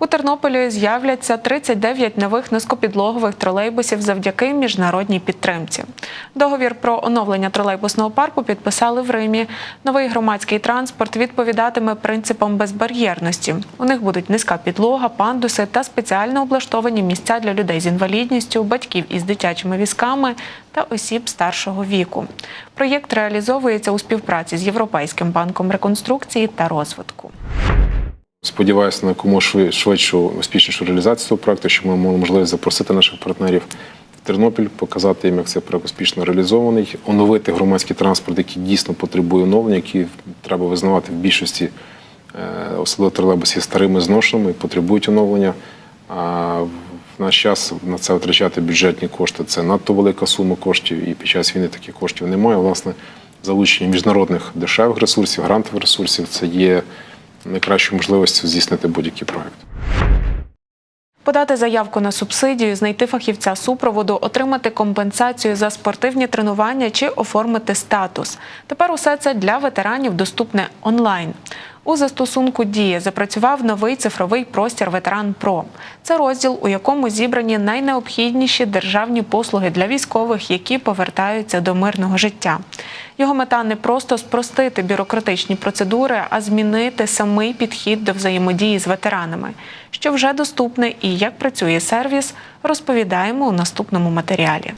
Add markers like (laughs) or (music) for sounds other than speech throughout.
У Тернополі з'являться 39 нових низькопідлогових тролейбусів завдяки міжнародній підтримці. Договір про оновлення тролейбусного парку підписали в Римі. Новий громадський транспорт відповідатиме принципам безбар'єрності. У них будуть низька підлога, пандуси та спеціально облаштовані місця для людей з інвалідністю, батьків із дитячими візками та осіб старшого віку. Проєкт реалізовується у співпраці з Європейським банком реконструкції та розвитку. Сподіваюся на якому швидшу, успішнішу реалізацію цього проекту, щоб ми мали можливість запросити наших партнерів в Тернопіль, показати їм, як цей проект успішно реалізований, оновити громадський транспорт, який дійсно потребує оновлення, який треба визнавати в більшості е, особливо тролейбусів старими зношеними потребують оновлення. А в наш час на це витрачати бюджетні кошти це надто велика сума коштів, і під час війни таких коштів немає. Власне, залучення міжнародних дешевих ресурсів, грантових ресурсів це є найкращою можливістю здійснити будь-який проект. Подати заявку на субсидію, знайти фахівця супроводу, отримати компенсацію за спортивні тренування чи оформити статус. Тепер усе це для ветеранів доступне онлайн. У застосунку Дія запрацював новий цифровий простір Ветеран Про. Це розділ, у якому зібрані найнеобхідніші державні послуги для військових, які повертаються до мирного життя. Його мета не просто спростити бюрократичні процедури, а змінити самий підхід до взаємодії з ветеранами. Що вже доступне і як працює сервіс, розповідаємо у наступному матеріалі.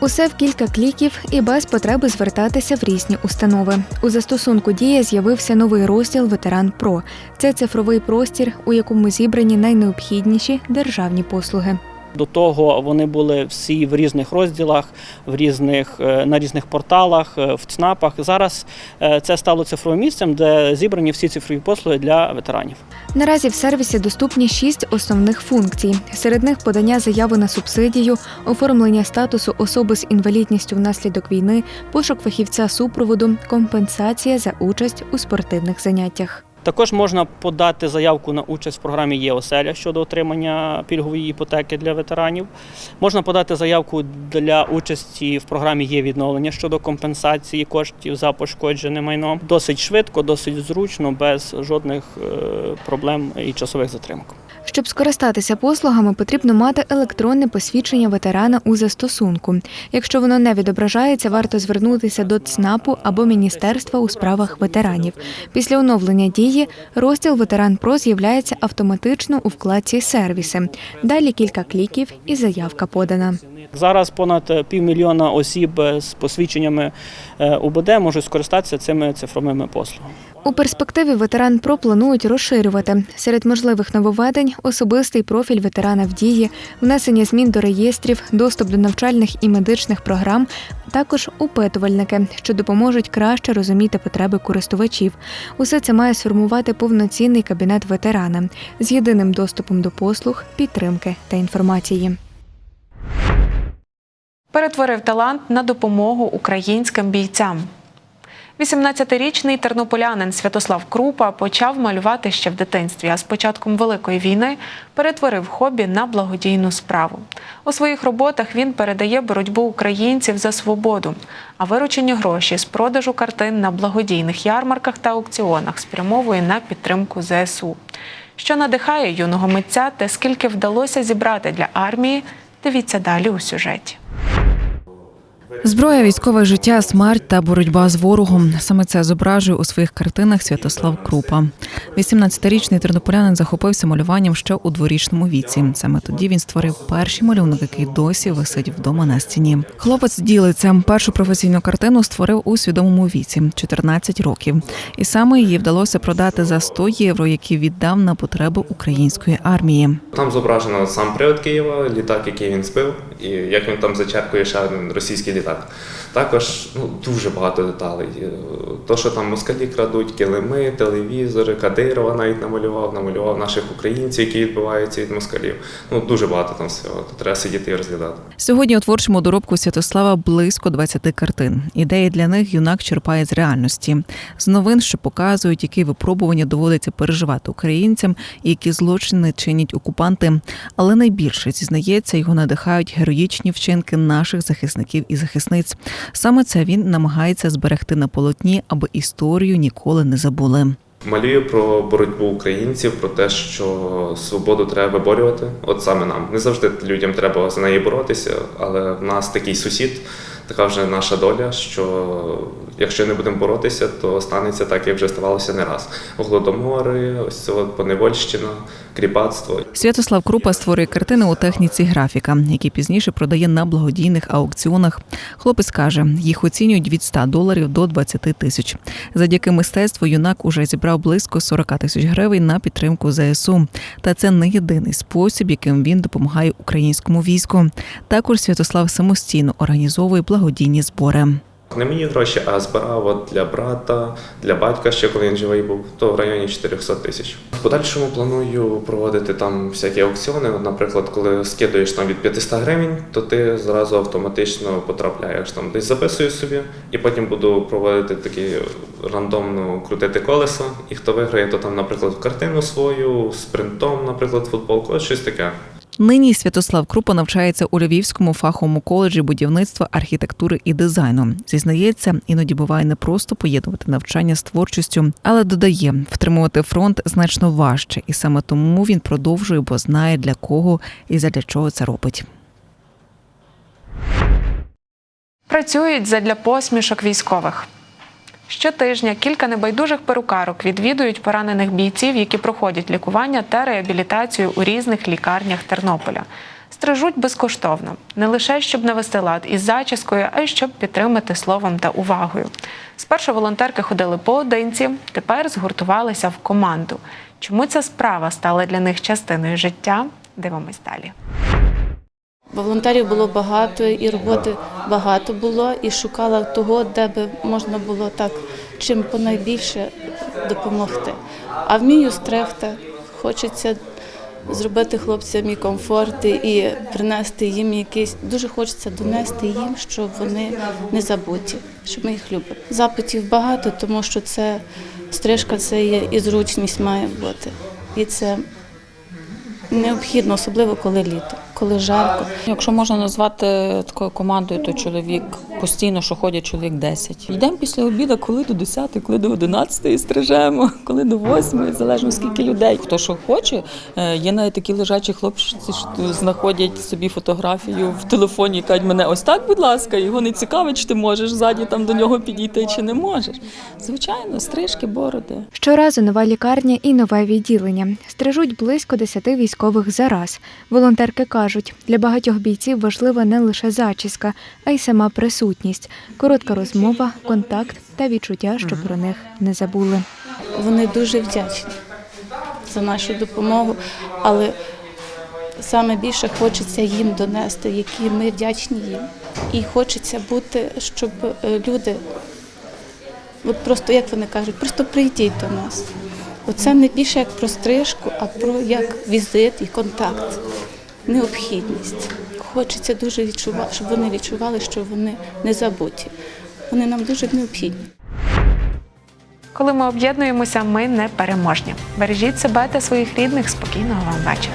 Усе в кілька кліків і без потреби звертатися в різні установи. У застосунку Дія з'явився новий розділ Ветеран Про. Це цифровий простір, у якому зібрані найнеобхідніші державні послуги. До того вони були всі в різних розділах, в різних, е, на різних порталах, е, в ЦНАПах. Зараз е, це стало цифровим місцем, де зібрані всі цифрові послуги для ветеранів. Наразі в сервісі доступні шість основних функцій. Серед них подання заяви на субсидію, оформлення статусу особи з інвалідністю внаслідок війни, пошук фахівця супроводу, компенсація за участь у спортивних заняттях. Також можна подати заявку на участь в програмі «Є-оселя» щодо отримання пільгової іпотеки для ветеранів. Можна подати заявку для участі в програмі є відновлення щодо компенсації коштів за пошкоджене майно. Досить швидко, досить зручно, без жодних е, проблем і часових затримок. Щоб скористатися послугами, потрібно мати електронне посвідчення ветерана у застосунку. Якщо воно не відображається, варто звернутися до ЦНАПу або Міністерства у справах ветеранів. Після оновлення дії розділ Ветеран Про з'являється автоматично у вкладці Сервіси. Далі кілька кліків і заявка подана. Зараз понад півмільйона осіб е, з посвідченнями е, УБД можуть скористатися цими цифровими послугами. У перспективі ветеран ПРО планують розширювати серед можливих нововведень особистий профіль ветерана в дії, внесення змін до реєстрів, доступ до навчальних і медичних програм, також опитувальники, що допоможуть краще розуміти потреби користувачів. Усе це має сформувати повноцінний кабінет ветерана з єдиним доступом до послуг, підтримки та інформації. Перетворив талант на допомогу українським бійцям. 18-річний тернополянин Святослав Крупа почав малювати ще в дитинстві, а з початком Великої війни перетворив хобі на благодійну справу. У своїх роботах він передає боротьбу українців за свободу, а виручені гроші з продажу картин на благодійних ярмарках та аукціонах спрямовує на підтримку ЗСУ. Що надихає юного митця та скільки вдалося зібрати для армії, дивіться далі у сюжеті. Зброя, військове життя, смерть та боротьба з ворогом. Саме це зображує у своїх картинах Святослав Крупа. 18-річний тернополянин захопився малюванням ще у дворічному віці. Саме тоді він створив перший малюнок, який досі висить вдома на стіні. Хлопець ділиться. Першу професійну картину створив у свідомому віці 14 років. І саме її вдалося продати за 100 євро, які віддав на потреби української армії. Там зображено сам привид Києва, літак, який він збив, і як він там зачеркує ще один російський літак. Також ну, дуже багато деталей. Е, То, що там москалі крадуть, килими, телевізори, Кадирова навіть намалював, намалював наших українців, які відбиваються від москалів. Ну дуже багато там всього. Тут треба сидіти і розглядати. Сьогодні у творчому доробку Святослава близько 20 картин. Ідеї для них юнак черпає з реальності, з новин, що показують, які випробування доводиться переживати українцям які злочини чинять окупанти. Але найбільше зізнається, його надихають героїчні героїчні вчинки наших захисників і захисниць. Саме це він намагається зберегти на полотні, аби історію ніколи не забули. Малюю про боротьбу українців, про те, що свободу треба виборювати. От саме нам. Не завжди людям треба за неї боротися, але в нас такий сусід, така вже наша доля, що якщо не будемо боротися, то станеться так, як вже ставалося не раз. Голодомори, ось це поневольщина, кріпацтво. Святослав Крупа створює картини у техніці графіка, які пізніше продає на благодійних аукціонах. Хлопець каже, їх оцінюють від 100 доларів до 20 тисяч. Завдяки мистецтву юнак уже зібрав близько 40 тисяч гривень на підтримку ЗСУ. Та це не єдиний спосіб, яким він допомагає українському війську. Також Святослав самостійно організовує благодійні збори. Не мені гроші, а збирав от для брата, для батька ще коли він живий був, то в районі 400 тисяч. В подальшому планую проводити там всякі аукціони. Наприклад, коли скидуєш там від 500 гривень, то ти зразу автоматично потрапляєш там десь записую собі, і потім буду проводити такі рандомно крутити колеса. І хто виграє, то там, наприклад, картину свою, з принтом, наприклад, футболку, щось таке. Нині Святослав Крупа навчається у Львівському фаховому коледжі будівництва, архітектури і дизайну. Зізнається, іноді буває непросто поєднувати навчання з творчістю, але додає, втримувати фронт значно важче, і саме тому він продовжує, бо знає для кого і задля чого це робить. Працюють задля посмішок військових. Щотижня кілька небайдужих перукарок відвідують поранених бійців, які проходять лікування та реабілітацію у різних лікарнях Тернополя. Стрижуть безкоштовно, не лише щоб навести лад із зачіскою, а й щоб підтримати словом та увагою. Спершу волонтерки ходили поодинці, тепер згуртувалися в команду. Чому ця справа стала для них частиною життя? Дивимось далі. Волонтерів було багато, і роботи багато було, і шукала того, де би можна було так чим понайбільше допомогти. А вмію стригти, хочеться зробити хлопцям і комфорт, і принести їм якийсь. Дуже хочеться донести їм, щоб вони не забуті, щоб ми їх любили. Запитів багато, тому що це стрижка, це є і зручність має бути. І це необхідно, особливо коли літо, коли жарко. Якщо можна назвати такою командою, то чоловік постійно, що ходять чоловік 10. Йдемо після обіду, коли до 10, коли до 11 стрижемо, (laughs) коли до 8, залежно скільки людей. Хто що хоче, Е, є навіть такі лежачі хлопці, що знаходять собі фотографію в телефоні і кажуть, мене ось так, будь ласка, його не цікавить, чи ти можеш ззаді там до нього підійти, чи не можеш. Звичайно, стрижки, бороди. Щоразу нова лікарня і нове відділення. Стрижуть близько 10 військових за раз. Волонтерки кажуть, для багатьох бійців важлива не лише зачіска, а й сама присутність, коротка розмова, контакт та відчуття, що про них не забули. Вони дуже вдячні за нашу допомогу, але саме більше хочеться їм донести, які ми вдячні їм. І хочеться бути, щоб е, люди, от просто як вони кажуть, просто прийдіть до нас. Оце не більше як про стрижку, а про як візит і контакт, необхідність. Хочеться дуже відчувати, щоб вони відчували, що вони не забуті. Вони нам дуже необхідні. Коли ми об'єднуємося, ми не переможні. Бережіть себе та своїх рідних. Спокійного вам вечора.